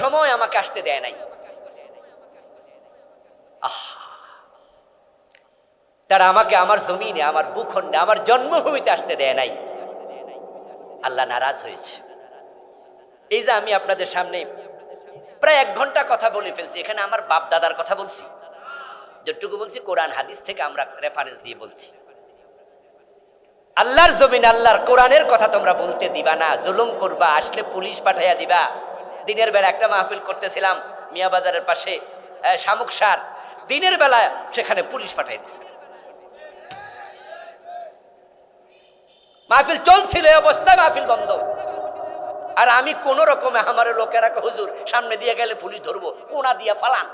সময় আমাকে আসতে দেয় নাই। তারা আমাকে আমার জমিনে, আমার ভূখণ্ডে, আমার জন্মভূমিতে আসতে দেয় নাই। আল্লাহ নারাজ হয়েছে। এই যে আমি আপনাদের সামনে প্রায় এক ঘণ্টা কথা বলে ফেলছি, এখানে আমার বাপ দাদার কথা বলছি। যতটুকু বলছি, কোরআন হাদিস থেকে আমরা রেফারেন্স দিয়ে বলছি। আল্লাহর জমিন আল্লাহর কোরআনের কথা তোমরা বলতে দিবা না, জুলুম করবা, আসলে পুলিশ পাঠাইয়া দিবা। দিনের বেলা একটা মাহফিল করতেছিলাম মিয়া বাজারের পাশে শামুক সার। দিনের বেলা সেখানে পুলিশ পাঠাই দিছে। মাহফিল চলছিল অবস্থায় মাহফিল বন্ধ। আর আমি কোন রকমে আমার লোকেরা হুজুর, সামনে দিয়ে গেলে পুলিশ ধরবো, কোনা দিয়ে ফালান।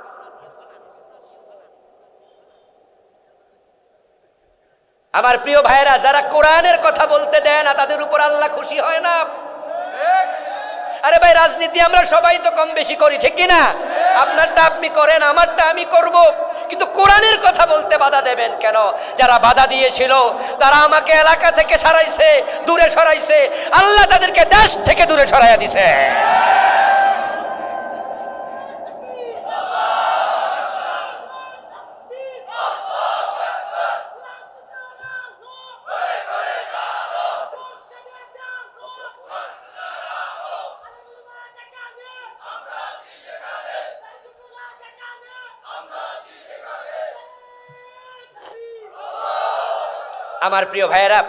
আমার প্রিয় ভাইরা যারা কোরআনের কথা বলতে দেয় না, তাদের উপর আল্লাহ খুশি হয় না। আরে ভাই, রাজনীতি আমরা সবাই তো কম বেশি করি, ঠিক কিনা? আপনারটা আপনি করেন, আমারটা আমি করব। কিন্তু কোরআনের কথা বলতে বাধা দেবেন কেন? যারা বাধা দিয়েছিল, তারা আমাকে এলাকা থেকে সরাইছে, দূরে সরাইছে। আল্লাহ তাদেরকে দেশ থেকে দূরে সরাইয়া দিছে। আমার প্রিয় ভাইয়েরা,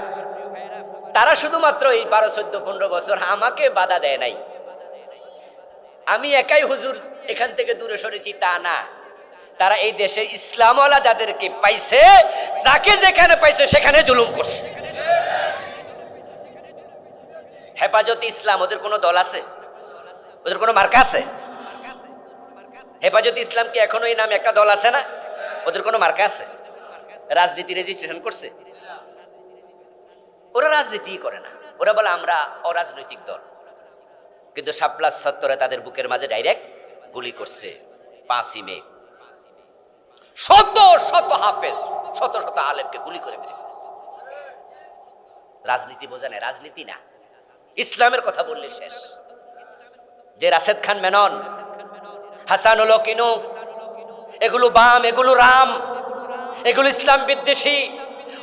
তারা শুধুমাত্র এই বারো, চোদ্দ, পনেরো বছর আমাকে বাধা দেয় নাই। আমি একাই হুজুর, এখান থেকে দূরে সরেছি তা না। তারা এই দেশে ইসলামওয়ালা যাদেরকে পাইছে, যাকে যেখানে পাইছে সেখানে জুলুম করছে। হেফাজত ইসলাম, ওদের কোনো দল আছে? ওদের কোনো মার্কা আছে? হেফাজত ইসলাম কি এখনও এই নামে একটা দল আছে না? ওদের কোনো মার্কা আছে? রাজনীতি রেজিস্ট্রেশন করছে? ওরা রাজনীতি করে না। ওরা বলে, আমরা অরাজনৈতিক দল। কিন্তু সাপ্লাস সত্তরে তাদের বুকের মাঝে ডাইরেক্ট গুলি করছে পাঁচই মে। শত শত হাফেজ, শত শত আলেমকে গুলি করে মেরে ফেলেছে। রাজনীতি বোঝা নেই, রাজনীতি না। ইসলামের কথা বললে শেষ। যে রাশেদ খান মেনন, হাসানুল কিনু এগুলো বাম, এগুলো রাম, এগুলো ইসলাম বিদ্বেষী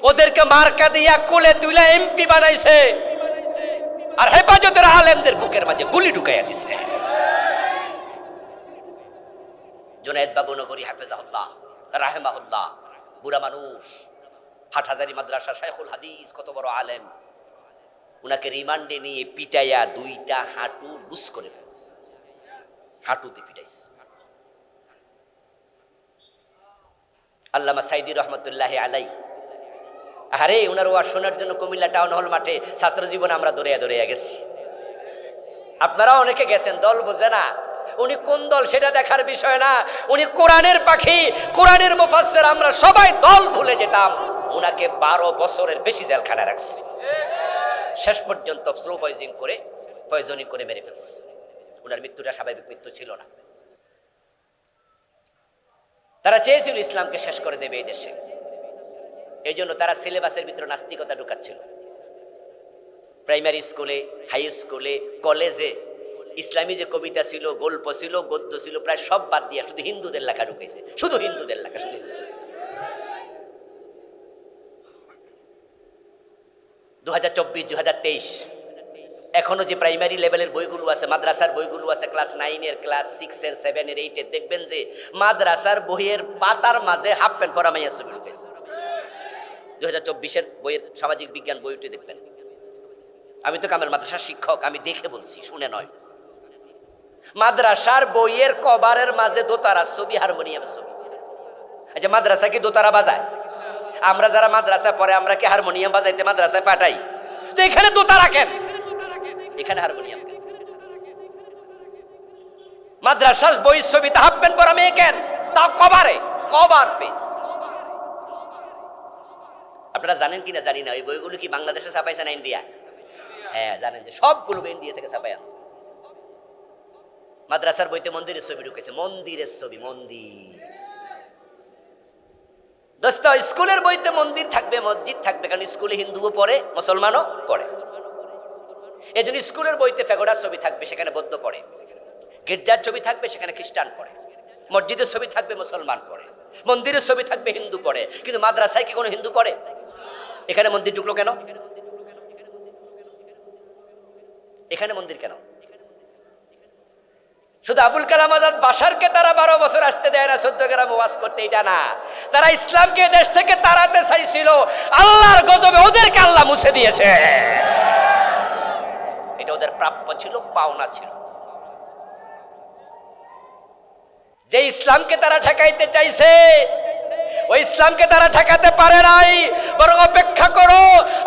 ওদেরকে মার্কা দিয়া কোলে তুলে এমপি বানাইছে। আর হেফাজতের আলেমদের বুকের মাঝে গুলি ঢুকাইয়া দিছে। জুনায়দ বাবু নগরী হাফেজাহুল্লাহ, রাহেমাহুল্লাহ, বুড়া মানুষ, হাটহাজারি মাদ্রাসা শাইখুল হাদিস, কত বড় আলেম। উনাকে রিমান্ডে নিয়ে পিটাইয়া দুইটা হাঁটু লুস করে ফেলছে। হাঁটুতে পিটাইছে। আল্লামা সাইদি রহমতুল্লাহ আলাই আরে ওনার ওয়াজ শোনার জন্য কুমিল্লা টাউন হল মাঠে ছাত্র জীবনে আমরা দৌড়িয়া দৌড়িয়া গেছি। আপনারা অনেকে গেছেন, দল বোঝে না। উনি কোন দল সেটা দেখার বিষয় না। উনি কোরআনের পাখি, কোরআনের মুফাসসির, আমরা সবাই দল ভুলে যেতাম। উনাকে বারো বছরের বেশি জেলখানা রাখছি। শেষ পর্যন্ত স্লো পয়জিং করে পয়জনিং করে মেরে ফেলছে। ওনার মৃত্যুটা স্বাভাবিক মৃত্যু ছিল না। তারা চেয়েছিল ইসলামকে শেষ করে দেবে এই দেশে। এই জন্য তারা সিলেবাসের ভিতরে নাস্তিকতা ঢুকাচ্ছিল। প্রাইমারি স্কুলে, হাই স্কুলে, কলেজে ইসলামী যে কবিতা ছিল, গল্প ছিল, গদ্য ছিল, প্রায় সব বাদ দিয়ে শুধু হিন্দুদের লেখা ঢুকেছে শুধু হিন্দুদের লেখা, শুধু দু হাজার চব্বিশ দু হাজার তেইশ, এখনও যে প্রাইমারি লেভেলের বইগুলো আছে, মাদ্রাসার বইগুলো আছে, ক্লাস নাইনের, ক্লাস সিক্সের সেভেনের, এইটের, দেখবেন যে মাদ্রাসার বইয়ের পাতার মাঝে হাফ প্যান্ট পরা মাইয়া ছবি ঢুকেছে দু হাজার চব্বিশের বইয়ের সামাজিক বিজ্ঞান বইটি দেখবেন। আমি তো কামেল মাদ্রাসার শিক্ষক, আমি দেখে বলছি, শুনে নয়। মাদ্রাসার বইয়ের কভারের মাঝে দোতারা ছবি, হারমোনিয়াম ছবি। যে মাদ্রাসা কি দোতারা বাজায়? আমরা যারা মাদ্রাসা পড়ে, আমরা কি হারমোনিয়াম বাজাইতে মাদ্রাসায় পাঠাই? তো এখানে দোতারা কেন? এখানে হারমোনিয়াম মাদ্রাসার বইয়ের ছবিতে হাফ প্যান্ট পরা মেয়ে কেন? তাও কভারে, কভার পেজ আপনারা জানেন কিনা জানি না, ওই বইগুলো কি বাংলাদেশে ছাপাইছে না ইন্ডিয়া? হ্যাঁ জানেন যে সবগুলো ইন্ডিয়া থেকে ছাপাই। মাদ্রাসার বইতে মন্দিরের ছবি ঢুকেছে, মন্দিরের ছবি, মন্দির। দোস্ত, স্কুলের বইতে মন্দির থাকবে, মসজিদ থাকবে, কারণ স্কুলে হিন্দুও পড়ে, মুসলমানও পড়ে। এই জন্য স্কুলের বইতে ফেগোডার ছবি থাকবে, সেখানে বৌদ্ধ পড়ে। গির্জার ছবি থাকবে, সেখানে খ্রিস্টান পড়ে। মসজিদের ছবি থাকবে, মুসলমান পড়ে। মন্দিরের ছবি থাকবে, হিন্দু পড়ে। কিন্তু মাদ্রাসায় কি কোনো হিন্দু পড়ে? এখানে মন্দির ঢুকলো কেন? এখানে মন্দির কেন? শুধু আবুল কালাম আজাদ বাসারকে তারা বারো বছর আসতে দেয় না চোদ্দ গ্রাম ওয়াজ করতে, এটা না। তারা ইসলামকে দেশ থেকে তাড়াতে চাইছিল। আল্লাহর গজবে ওদেরকে আল্লাহ মুছে দিয়েছে। এটা ওদের প্রাপ্য ছিল, পাওনা ছিল। যে ইসলামকে তারা ঠেকাইতে চাইছে ওই ইসলামকে তারা ঠেকাতে পারে নাই। বরং অপেক্ষা করো,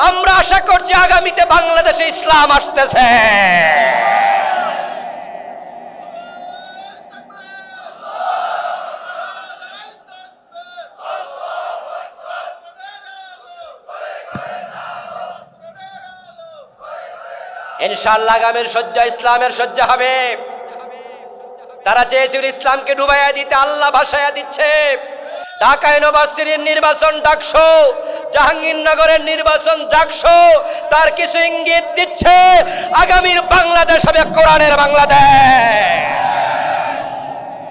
আমরা আশা করছি আগামীতে বাংলাদেশে ইসলাম আসতেছে। ইনশাল্লাহ আগামীর সজ্জা ইসলামের সজ্জা হবে। তারা চেয়েছিল ইসলামকে ডুবাইয়া দিতে, আল্লাহ ভাসাইয়া দিচ্ছে। ঢাকা নবাসীর নির্বাচন ডাকশো জাহাঙ্গীরনগরের নির্বাচন ডাকশো তার কিছু ইঙ্গিত দিচ্ছে, আগামীর বাংলাদেশ হবে কোরআনের বাংলাদেশ।